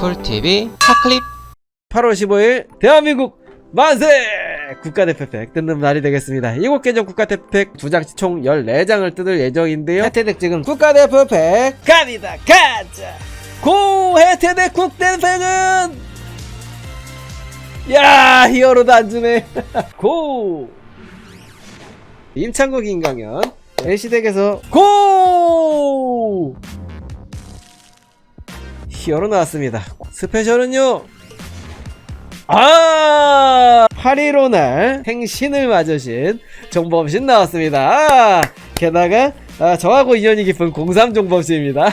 쿨TV 차클립 8월 15일 대한민국 만세! 국가대표팩 뜯는 날이 되겠습니다. 7개 중 국가대표팩 2장씩 총 14장을 뜯을 예정인데요. 혜태덱 지금 국가대표팩 갑니다! 가자! 고! 혜태덱 국대표팩은! 야 히어로도 안 주네. 고! 임창국 인강연 LC덱에서 고! 히어로 나왔습니다. 스페셜은요. 아! 8.15 날 행신을 맞으신 종범신 나왔습니다. 아! 게다가 아, 저하고 인연이 깊은 03 종범씨입니다.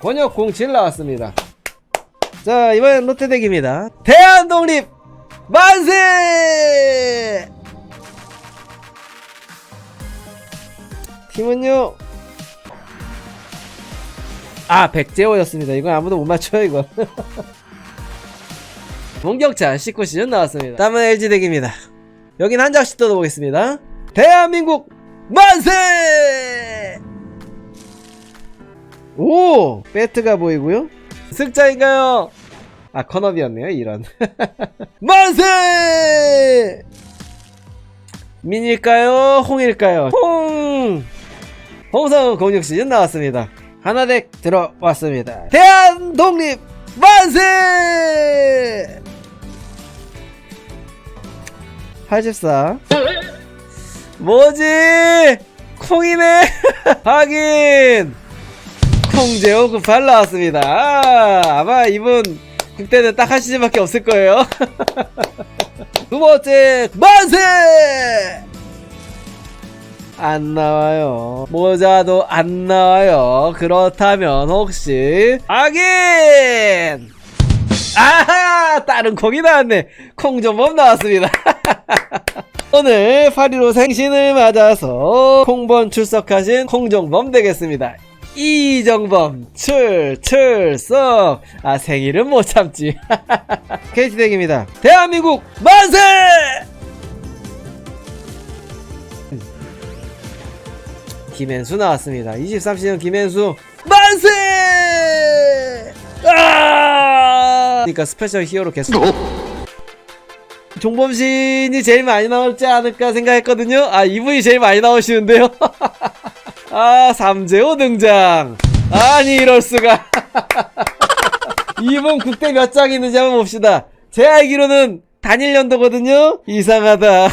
권역 07 나왔습니다. 자, 이번엔 롯데덱입니다. 대한독립 만세! 팀은요, 아 백제호였습니다. 이건 아무도 못 맞춰요 이거 본격찬 19시즌 나왔습니다. 다음은 LG덱입니다. 여긴 한 장씩 뜯어보겠습니다. 대한민국 만세! 오! 배트가 보이고요. 슥자인가요? 아 컨업이었네요 이런. 만세! 민일까요? 홍일까요? 홍! 홍성 공육 시즌 나왔습니다 하나덱 들어왔습니다. 대한 독립 만세! 84 뭐지? 콩이네? 하긴 콩제오 98 나왔습니다. 아, 아마 이분 국대는 딱 한 시즌밖에 없을 거예요. 두 번째 만세! 안 나와요. 모자도 안 나와요. 그렇다면 혹시 아긴 아하 다른 콩이 나왔네. 콩전범 나왔습니다. 오늘 8.15 생신을 맞아서 콩번 출석하신 콩정범 되겠습니다. 이정범 출 출석 아 생일은 못 참지 KT덱입니다 대한민국 만세 김현수 나왔습니다. 23시즌 김현수 만세! 아! 그러니까 스페셜 히어로 계속 종범신이 제일 많이 나올지 않을까 생각했거든요. 아 이분이 제일 많이 나오시는데요. 아 삼재호 등장. 아니 이럴 수가. 이분 국대 몇 장 있는지 한번 봅시다. 제 알기로는 단일 연도거든요. 이상하다.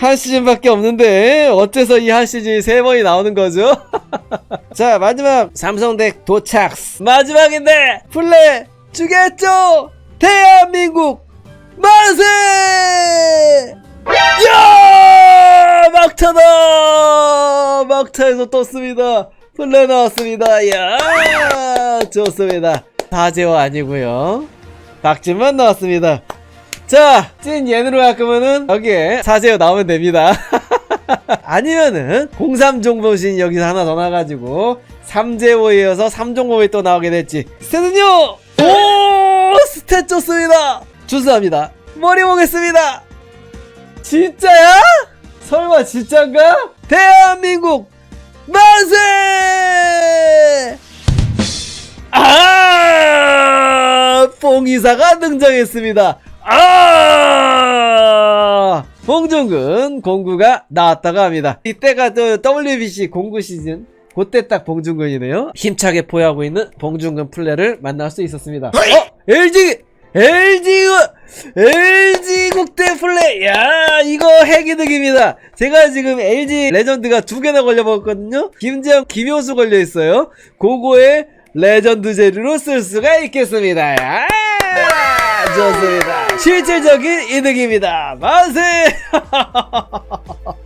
한 시즌밖에 없는데 어째서 이 한 시즌이 세 번이 나오는 거죠? 자 마지막 삼성덱 도착 마지막인데 플레 주겠죠? 대한민국 만세! 야! 막타다! 막타에서 떴습니다. 플레 나왔습니다. 야 좋습니다. 다제어 아니고요. 박진만 나왔습니다 자, 찐 예능으로 할 거면은 여기에 사제어 나오면 됩니다. 아니면은 03종보신 여기서 하나 더 나가지고 3제호에 이어서 3종보에 또 나오게 됐지. 스탯은요! 오! 스탯 좋습니다! 주스합니다. 머리 보겠습니다! 진짜야? 설마 진짠가? 대한민국 만세! 아! 뽕이사가 등장했습니다. 아! 봉준군 공구가 나왔다고 합니다. 이때가 또 WBC 공구 시즌. 그때 딱 봉준군이네요. 힘차게 포효하고 있는 봉준군 플레이를 만날 수 있었습니다. 어? LG! LG! LG 국대 플레이! 야, 이거 핵이득입니다. 제가 지금 LG 레전드가 두 개나 걸려먹었거든요? 김재영, 김효수 걸려있어요. 그거에 레전드 재료로 쓸 수가 있겠습니다. 야! 좋습니다. 실질적인 이득입니다. 만세!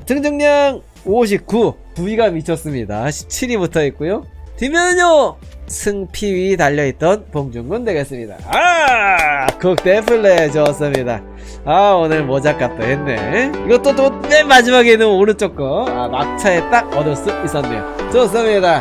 등등량 59. 부위가 미쳤습니다. 17이 붙어 있고요. 뒷면은요. 승피위 달려있던 봉준군 되겠습니다. 아! 국대 플레이 좋습니다. 아, 오늘 모자값도 했네. 이것도 또 맨 마지막에는 오른쪽 거. 아, 막차에 딱 얻을 수 있었네요. 좋습니다.